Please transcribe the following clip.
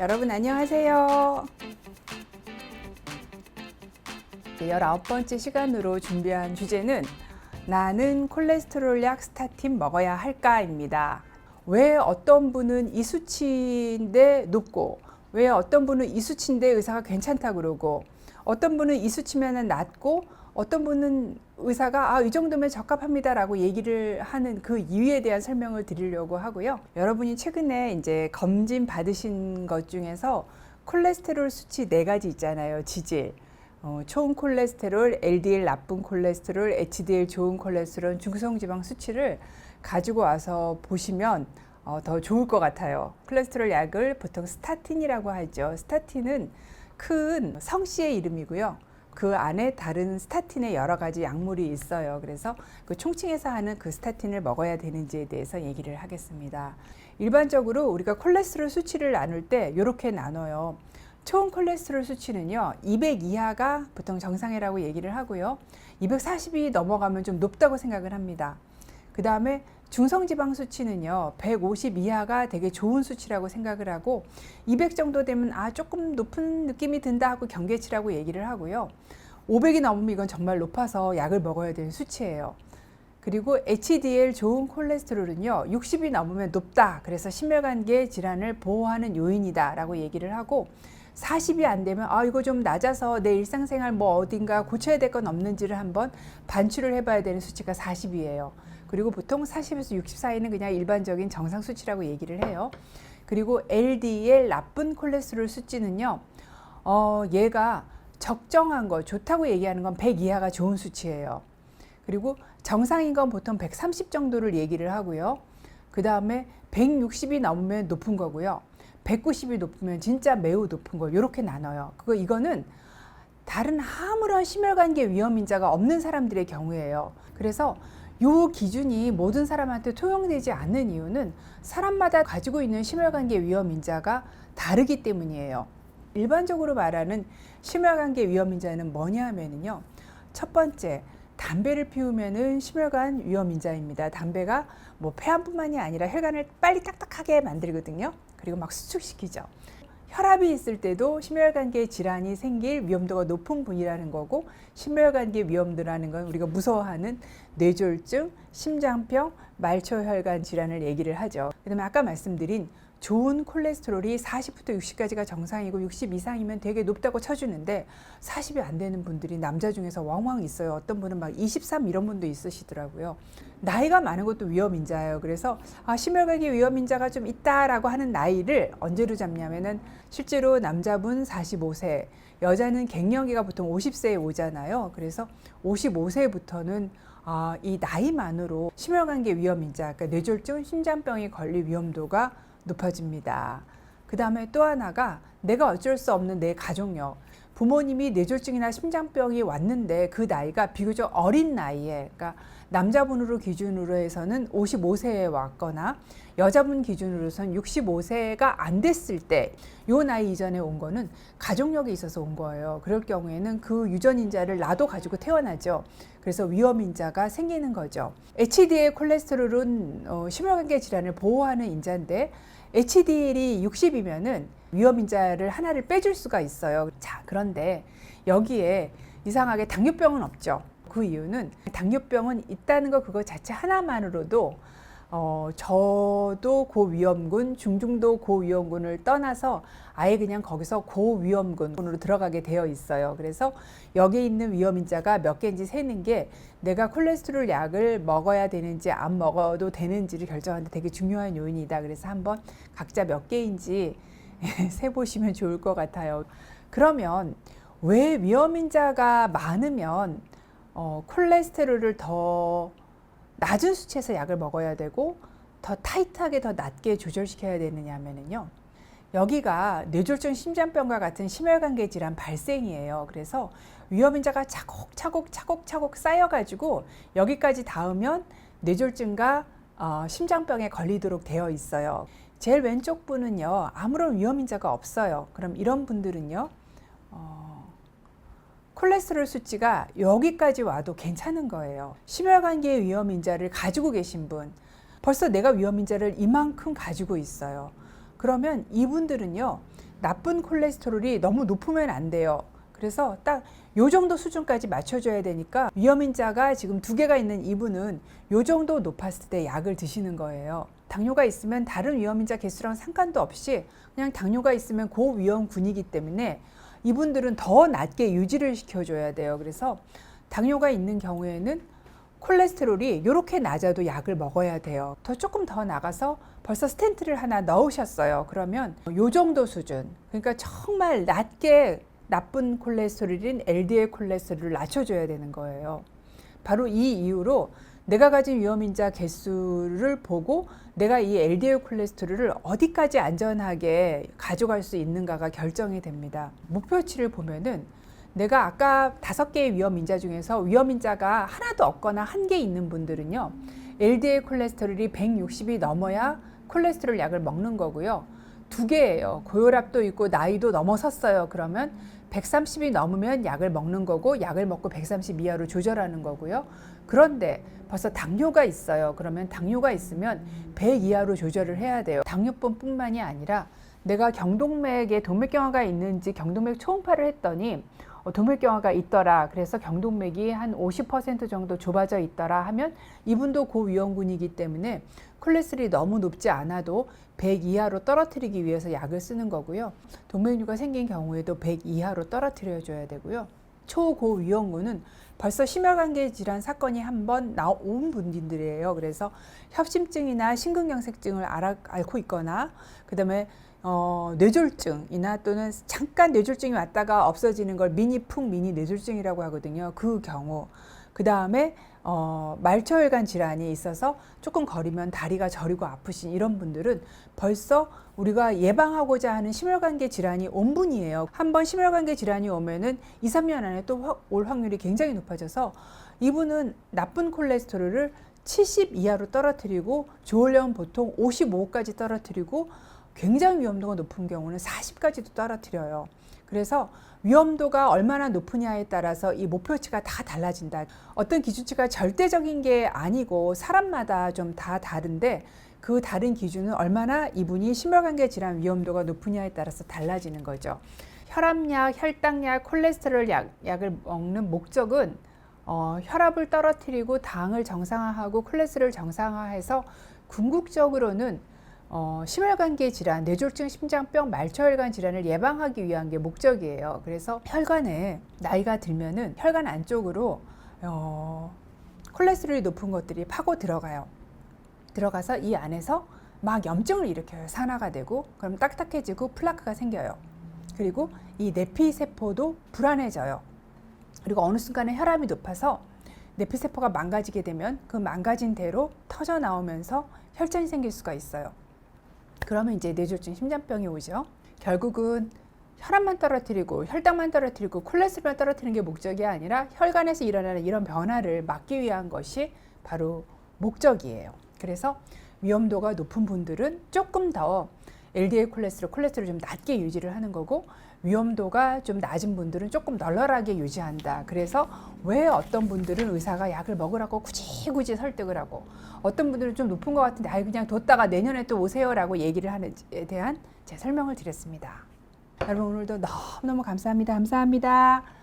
여러분 안녕하세요. 네, 19번째 시간으로 준비한 주제는 나는 콜레스테롤 약 스타틴 먹어야 할까입니다. 왜 어떤 분은 이 수치인데 높고 왜 어떤 분은 이 수치인데 의사가 괜찮다 그러고 어떤 분은 이 수치면 낮고 어떤 분은 의사가 아, 이 정도면 적합합니다라고 얘기를 하는 그 이유에 대한 설명을 드리려고 하고요. 여러분이 최근에 이제 검진 받으신 것 중에서 콜레스테롤 수치 네 가지 있잖아요. 지질. 어, 좋은 콜레스테롤, LDL 나쁜 콜레스테롤, HDL 좋은 콜레스테롤, 중성 지방 수치를 가지고 와서 보시면 어, 더 좋을 것 같아요. 콜레스테롤 약을 보통 스타틴이라고 하죠. 스타틴은 큰 성씨의 이름이고요. 그 안에 다른 스타틴의 여러 가지 약물이 있어요. 그래서 그 총칭해서 하는 그 스타틴을 먹어야 되는지에 대해서 얘기를 하겠습니다. 일반적으로 우리가 콜레스테롤 수치를 나눌 때 이렇게 나눠요. 총 콜레스테롤 수치는요, 200 이하가 보통 정상이라고 얘기를 하고요. 240이 넘어가면 좀 높다고 생각을 합니다. 그 다음에 중성지방 수치는요, 150 이하가 되게 좋은 수치라고 생각을 하고, 200 정도 되면 아, 조금 높은 느낌이 든다 하고 경계치라고 얘기를 하고요. 500이 넘으면 이건 정말 높아서 약을 먹어야 되는 수치예요. 그리고 HDL 좋은 콜레스테롤은요, 60이 넘으면 높다. 그래서 심혈관계 질환을 보호하는 요인이다 라고 얘기를 하고, 40이 안 되면 아 이거 좀 낮아서 내 일상생활 뭐 어딘가 고쳐야 될 건 없는지를 한번 반출을 해봐야 되는 수치가 40이에요. 그리고 보통 40에서 60 사이는 그냥 일반적인 정상 수치라고 얘기를 해요. 그리고 LDL 나쁜 콜레스테롤 수치는요, 어 얘가 적정한 거 좋다고 얘기하는 건 100 이하가 좋은 수치예요. 그리고 정상인 건 보통 130 정도를 얘기를 하고요. 그 다음에 160이 넘으면 높은 거고요. 190이 높으면 진짜 매우 높은 거 이렇게 나눠요. 그거 이거는 다른 아무런 심혈관계 위험 인자가 없는 사람들의 경우예요. 그래서 요 기준이 모든 사람한테 통용되지 않는 이유는 사람마다 가지고 있는 심혈관계 위험 인자가 다르기 때문이에요. 일반적으로 말하는 심혈관계 위험 인자는 뭐냐 하면은요. 첫 번째, 담배를 피우면은 심혈관 위험 인자입니다. 담배가 뭐 폐암뿐만이 아니라 혈관을 빨리 딱딱하게 만들거든요. 그리고 막 수축시키죠. 혈압이 있을 때도 심혈관계 질환이 생길 위험도가 높은 분이라는 거고 심혈관계 위험도라는 건 우리가 무서워하는 뇌졸중, 심장병, 말초혈관 질환을 얘기를 하죠. 그다음에 아까 말씀드린 좋은 콜레스테롤이 40부터 60까지가 정상이고 60 이상이면 되게 높다고 쳐주는데 40이 안 되는 분들이 남자 중에서 왕왕 있어요. 어떤 분은 막 23 이런 분도 있으시더라고요. 나이가 많은 것도 위험인자예요. 그래서 아, 심혈관계 위험인자가 좀 있다라고 하는 나이를 언제로 잡냐면은 실제로 남자분 45세, 여자는 갱년기가 보통 50세에 오잖아요. 그래서 55세부터는 아, 이 나이만으로 심혈관계 위험인자, 그러니까 뇌졸중, 심장병이 걸릴 위험도가 높아집니다. 그 다음에 또 하나가 내가 어쩔 수 없는 내 가족력. 부모님이 뇌졸중이나 심장병이 왔는데 그 나이가 비교적 어린 나이에, 그러니까 남자분으로 기준으로 해서는 55세에 왔거나 여자분 기준으로선 65세가 안 됐을 때 요 나이 이전에 온 거는 가족력이 있어서 온 거예요. 그럴 경우에는 그 유전 인자를 나도 가지고 태어나죠. 그래서 위험 인자가 생기는 거죠. HDL 콜레스테롤은 어, 심혈관계 질환을 보호하는 인자인데 HDL이 60이면은 위험인자를 하나를 빼줄 수가 있어요. 자, 그런데 여기에 이상하게 당뇨병은 없죠. 그 이유는 당뇨병은 있다는 것 그거 자체 하나만으로도 어, 저도 고위험군, 중중도 고위험군을 떠나서 아예 그냥 거기서 고위험군으로 들어가게 되어 있어요. 그래서 여기에 있는 위험인자가 몇 개인지 세는 게 내가 콜레스테롤 약을 먹어야 되는지 안 먹어도 되는지를 결정하는데 되게 중요한 요인이다. 그래서 한번 각자 몇 개인지 세보시면 좋을 것 같아요. 그러면 왜 위험인자가 많으면 어, 콜레스테롤을 더 낮은 수치에서 약을 먹어야 되고 더 타이트하게 더 낮게 조절시켜야 되느냐 하면은요. 여기가 뇌졸중 심장병과 같은 심혈관계 질환 발생이에요. 그래서 위험 인자가 차곡차곡 차곡차곡 쌓여가지고 여기까지 닿으면 뇌졸중과 어, 심장병에 걸리도록 되어 있어요. 제일 왼쪽 분은요 아무런 위험 인자가 없어요. 그럼 이런 분들은요 어, 콜레스테롤 수치가 여기까지 와도 괜찮은 거예요. 심혈관계 위험 인자를 가지고 계신 분, 벌써 내가 위험 인자를 이만큼 가지고 있어요. 그러면 이분들은요, 나쁜 콜레스테롤이 너무 높으면 안 돼요. 그래서 딱 요 정도 수준까지 맞춰줘야 되니까 위험인자가 지금 두 개가 있는 이분은 요 정도 높았을 때 약을 드시는 거예요. 당뇨가 있으면 다른 위험인자 개수랑 상관도 없이 그냥 당뇨가 있으면 고위험군이기 때문에 이분들은 더 낮게 유지를 시켜줘야 돼요. 그래서 당뇨가 있는 경우에는 콜레스테롤이 이렇게 낮아도 약을 먹어야 돼요. 더 조금 더 나가서 벌써 스텐트를 하나 넣으셨어요. 그러면 요 정도 수준. 그러니까 정말 낮게 나쁜 콜레스테롤인 LDL 콜레스테롤을 낮춰줘야 되는 거예요. 바로 이 이유로 내가 가진 위험인자 개수를 보고 내가 이 LDL 콜레스테롤을 어디까지 안전하게 가져갈 수 있는가가 결정이 됩니다. 목표치를 보면은 내가 아까 다섯 개의 위험인자 중에서 위험인자가 하나도 없거나 한 개 있는 분들은요. LDL 콜레스테롤이 160이 넘어야 콜레스테롤 약을 먹는 거고요. 두 개예요. 고혈압도 있고 나이도 넘어섰어요. 그러면 130이 넘으면 약을 먹는 거고 약을 먹고 130 이하로 조절하는 거고요. 그런데 벌써 당뇨가 있어요. 그러면 당뇨가 있으면 100 이하로 조절을 해야 돼요. 당뇨뿐만이 아니라 내가 경동맥에 동맥경화가 있는지 경동맥 초음파를 했더니 어, 동맥경화가 있더라. 그래서 경동맥이 한 50% 정도 좁아져 있더라 하면 이분도 고위험군이기 때문에 콜레스테롤이 너무 높지 않아도 100 이하로 떨어뜨리기 위해서 약을 쓰는 거고요. 동맥류가 생긴 경우에도 100 이하로 떨어뜨려 줘야 되고요. 초고위험군은 벌써 심혈관계 질환 사건이 한 번 나온 분들이에요. 그래서 협심증이나 심근경색증을 앓고 있거나 그다음에 어, 뇌졸중이나 또는 잠깐 뇌졸중이 왔다가 없어지는 걸 미니풍 미니 뇌졸중이라고 하거든요. 그 경우 그 다음에 어, 말초혈관 질환이 있어서 조금 거리면 다리가 저리고 아프신 이런 분들은 벌써 우리가 예방하고자 하는 심혈관계 질환이 온 분이에요. 한번 심혈관계 질환이 오면은 2, 3년 안에 또 올 확률이 굉장히 높아져서 이분은 나쁜 콜레스테롤을 70 이하로 떨어뜨리고 좋으려면 보통 55까지 떨어뜨리고 굉장히 위험도가 높은 경우는 40까지도 떨어뜨려요. 그래서 위험도가 얼마나 높으냐에 따라서 이 목표치가 다 달라진다. 어떤 기준치가 절대적인 게 아니고 사람마다 좀 다 다른데 그 다른 기준은 얼마나 이분이 심혈관계 질환 위험도가 높으냐에 따라서 달라지는 거죠. 혈압약, 혈당약, 콜레스테롤 약, 약을 먹는 목적은 어, 혈압을 떨어뜨리고 당을 정상화하고 콜레스테롤 정상화해서 궁극적으로는 어, 심혈관계 질환, 뇌졸중, 심장병, 말초혈관 질환을 예방하기 위한 게 목적이에요. 그래서 혈관에 나이가 들면은 혈관 안쪽으로 어, 콜레스테롤이 높은 것들이 파고 들어가요. 들어가서 이 안에서 막 염증을 일으켜요. 산화가 되고 그럼 딱딱해지고 플라크가 생겨요. 그리고 이 내피 세포도 불안해져요. 그리고 어느 순간에 혈압이 높아서 내피 세포가 망가지게 되면 그 망가진 대로 터져 나오면서 혈전이 생길 수가 있어요. 그러면 이제 뇌졸중 심장병이 오죠. 결국은 혈압만 떨어뜨리고 혈당만 떨어뜨리고 콜레스테롤만 떨어뜨리는 게 목적이 아니라 혈관에서 일어나는 이런 변화를 막기 위한 것이 바로 목적이에요. 그래서 위험도가 높은 분들은 조금 더 LDL 콜레스테롤, 콜레스테롤 좀 낮게 유지를 하는 거고 위험도가 좀 낮은 분들은 조금 널널하게 유지한다. 그래서 왜 어떤 분들은 의사가 약을 먹으라고 굳이 굳이 설득을 하고 어떤 분들은 좀 높은 것 같은데 아이 그냥 뒀다가 내년에 또 오세요라고 얘기를 하는지에 대한 제 설명을 드렸습니다. 여러분 오늘도 너무너무 감사합니다. 감사합니다.